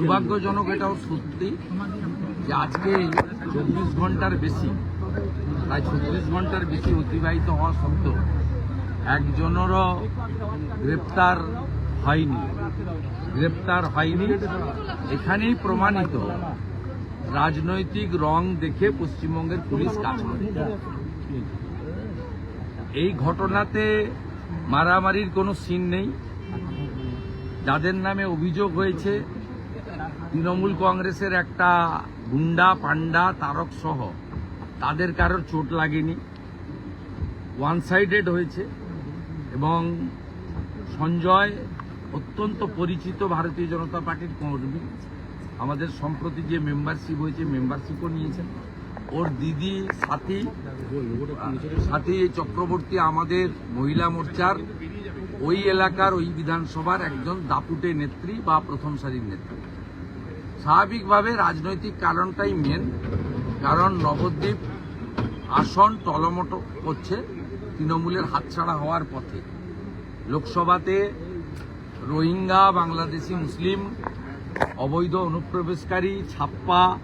দুর্ভাগ্যজনক, এটাও সত্যি, যে আজকে চব্বিশ ঘণ্টার বেশি প্রায় চব্বিশ ঘণ্টার বেশি অতিবাহিত হওয়া সত্ত্বেও একজনেরও গ্রেপ্তার হয়নি। গ্রেপ্তার হয়নি, এখানেই প্রমাণিত, রাজনৈতিক রং দেখে পশ্চিমবঙ্গের পুলিশ কাজ করে। এই ঘটনাতে মারামারির কোনো সিন নেই। যাদের নামে অভিযোগ হয়েছে তৃণমূল কংগ্রেসের একটা গুন্ডা পান্ডা তারক সহ তাদের কারোর চোট লাগেনি। ওয়ান সাইডেড হয়েছে এবং সঞ্জয় অত্যন্ত পরিচিত ভারতীয় জনতা পার্টির কর্মী। আমাদের সম্প্রতি যে মেম্বারশিপ হয়েছে মেম্বারশিপও নিয়েছেন। ওর দিদি সাথী সাথী চক্রবর্তী আমাদের মহিলা মোর্চার ওই এলাকার, ওই বিধানসভার একজন দাপুটে নেত্রী বা প্রথম সারির নেত্রী। স্বাভাবিকভাবে রাজনৈতিক কারণটাই মেন কারণ নবদ্বীপ আসন টলমটো করছে তৃণমূলের হাতছাড়া হওয়ার পথে। লোকসভাতে রোহিঙ্গা, বাংলাদেশি, মুসলিম, অবৈধ অনুপ্রবেশকারী, ছাপ্পা,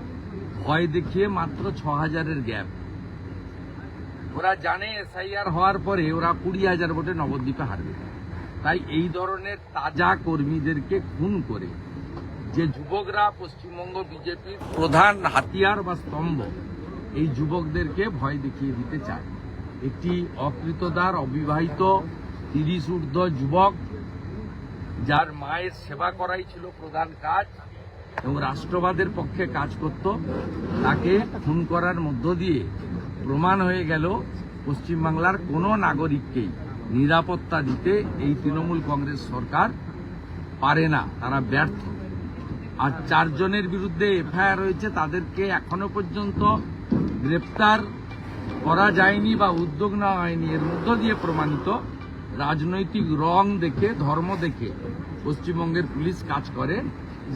ভয় দেখিয়ে মাত্র ছ হাজারের গ্যাপ। ওরা জানে এসআইআর হওয়ার পরে ওরা কুড়ি হাজার ভোটে নবদ্বীপে হারবে। তাই এই ধরনের তাজা কর্মীদেরকে খুন করে যে যুবকরা পশ্চিমবঙ্গ বিজেপির প্রধান হাতিয়ার বা স্তম্ভ, এই যুবকদেরকে ভয় দেখিয়ে দিতে চায়। একটি অকৃতদার, অবিবাহিত, তিরিশ ঊর্ধ্ব যুবক, যার মায়ের সেবা করাই ছিল প্রধান কাজ এবং রাষ্ট্রবাদের পক্ষে কাজ করত, তাকে খুন করার মধ্য দিয়ে প্রমাণ হয়ে গেল পশ্চিমবাংলার কোনো নাগরিককেই নিরাপত্তা দিতে এই তৃণমূল কংগ্রেস সরকার পারে না, তারা ব্যর্থ। আর চারজনের বিরুদ্ধে এফআইআর হয়েছে, তাদেরকে এখনও পর্যন্ত গ্রেপ্তার করা যায়নি বা উদ্যোগ নেওয়া হয়নি। এর মধ্য দিয়ে প্রমাণিত রাজনৈতিক রং দেখে, ধর্ম দেখে পশ্চিমবঙ্গের পুলিশ কাজ করে।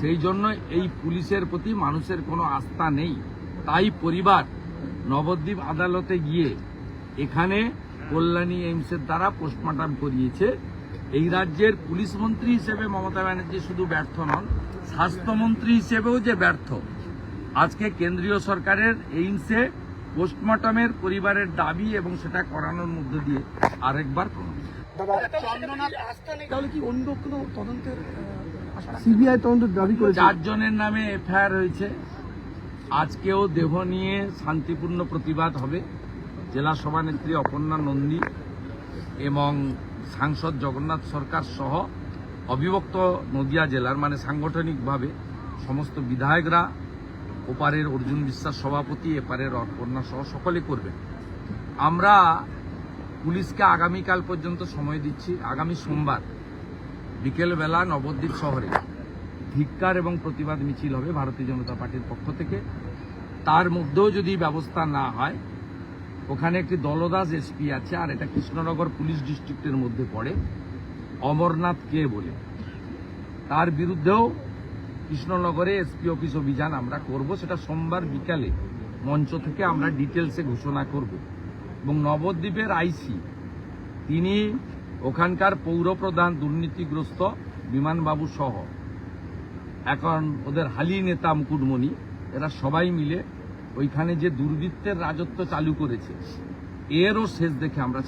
সেই জন্য এই পুলিশের প্রতি মানুষের কোনো আস্থা নেই। তাই পরিবার নবদ্বীপ আদালতে গিয়ে এখানে কল্যাণী এইমসের দ্বারা পোস্টমর্টম করিয়েছে। এই রাজ্যের পুলিশ মন্ত্রী হিসেবে মমতা ব্যানার্জি শুধু ব্যর্থ নন স্বাস্থ্যমন্ত্রী হিসেবেও যে ব্যর্থ। আজকে কেন্দ্রীয় সরকারের এইমসে পোস্টমর্টমের পরিবারের দাবি এবং সেটা করানোর মধ্য দিয়ে আরেকবার প্রমাণ তাহলে কি অন্য কোনো তদন্তের সিবিআই তদন্ত দাবি করেছে। চারজনের নামে এফআইআর হয়েছে। আজকেও দেহ নিয়ে শান্তিপূর্ণ প্রতিবাদ হবে। জেলা সভানেত্রী অপর্ণা নন্দী এবং সাংসদ জগন্নাথ সরকার সহ অবিভক্ত নদিয়া জেলার মানে সাংগঠনিকভাবে সমস্ত বিধায়করা, ওপারের অর্জুন বিশ্বাস সভাপতি, এপারের অপর্ণা সহ সকলে করবেন। আমরা পুলিশকে আগামীকাল পর্যন্ত সময় দিচ্ছি, আগামী সোমবার বিকেলবেলা নবদ্বীপ শহরে। ধিক্কার এবং প্রতিবাদ মিছিল হবে ভারতীয় জনতা পার্টির পক্ষ থেকে। তার মধ্যেও যদি ব্যবস্থা না হয় ওখানে একটি দলদাস এসপি আছে, আর এটা কৃষ্ণনগর পুলিশ ডিস্ট্রিক্টের মধ্যে পড়ে। অমরনাথ কে বলে। তার বিরুদ্ধেও কৃষ্ণনগরে এসপি অফিস অভিযান আমরা করব। সেটা সোমবার বিকালে মঞ্চ থেকে আমরা ডিটেলসে ঘোষণা করব। এবং নবদ্বীপের আইসি তিনি ওখানকার পৌরপ্রধান দুর্নীতিগ্রস্ত বিমানবাবু সহ। এখন ওদের হালি নেতা মুকুটমণি, এরা সবাই মিলে ওইখানে যে দুর্বৃত্তের রাজত্ব চালু করেছে এরও শেষ দেখে আমরা।